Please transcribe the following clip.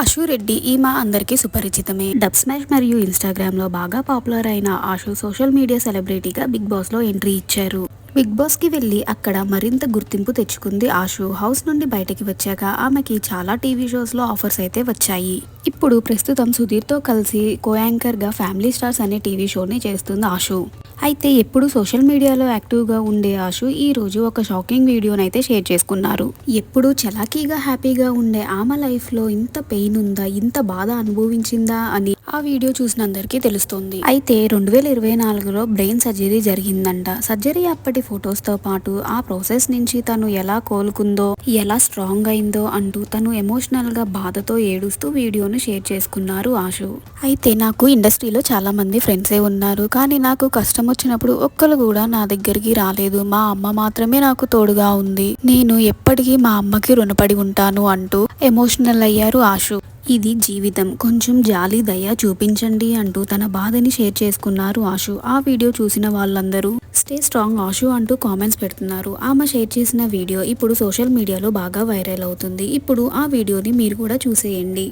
అశు రెడ్డి ఈమె అందరికీ సుపరిచితమే. డబ్ స్మాష్ మరియు ఇన్స్టాగ్రామ్లో బాగా పాపులర్ అయిన ఆశు సోషల్ మీడియా సెలబ్రిటీగా బిగ్ బాస్లో ఎంట్రీ ఇచ్చారు. బిగ్ బాస్కి వెళ్ళి అక్కడ మరింత గుర్తింపు తెచ్చుకుంది ఆశు హౌస్ నుండి బయటకి వచ్చాక ఆమెకి చాలా టీవీ షోస్లో ఆఫర్స్ అయితే వచ్చాయి. ఇప్పుడు ప్రస్తుతం సుధీర్తో కలిసి కో యాంకర్గా ఫ్యామిలీ స్టార్స్ అనే టీవీ షోని చేస్తుంది ఆశు అయితే ఎప్పుడు సోషల్ మీడియాలో యాక్టివ్గా ఉండే ఆశు ఈ రోజు ఒక షాకింగ్ వీడియోనైతే షేర్ చేసుకున్నారు. ఎప్పుడు చలాకీగా హ్యాపీగా ఉండే ఆమె లైఫ్లో ఇంత పెయిన్ ఉందా ఇంత బాధ అనుభవించిందా అని ఆ వీడియో చూసిన అందరికీ తెలుస్తుంది. అయితే రెండు వేల ఇరవై నాలుగులో బ్రెయిన్ సర్జరీ జరిగిందంట. సర్జరీ అప్పటి ఫొటోస్తో పాటు ఆ ప్రాసెస్ నుంచి తను ఎలా కోలుకుందో ఎలా స్ట్రాంగ్ అయిందో అంటూ తను ఎమోషనల్గా బాధతో ఏడుస్తూ వీడియోను షేర్ చేసుకున్నారు ఆశు. అయితే నాకు ఇండస్ట్రీలో చాలామంది ఫ్రెండ్సే ఉన్నారు. కానీ నాకు కష్టం వచ్చినప్పుడు ఒక్కరు కూడా నా దగ్గరికి రాలేదు. మా అమ్మ మాత్రమే నాకు తోడుగా ఉంది. నేను ఎప్పటికీ మా అమ్మకి రుణపడి ఉంటాను అంటూ ఎమోషనల్ అయ్యారు ఆశు. ఇది జీవితం. కొంచెం జాలి దయ చూపించండి అంటూ తన బాధని షేర్ చేసుకున్నారు ఆశు. ఆ వీడియో చూసిన వాళ్ళందరూ స్టే స్ట్రాంగ్ ఆశు అంటూ కామెంట్స్ పెడుతున్నారు. ఆమె షేర్ చేసిన వీడియో ఇప్పుడు సోషల్ మీడియాలో బాగా వైరల్ అవుతుంది. ఇప్పుడు ఆ వీడియోని మీరు కూడా చూసేయండి.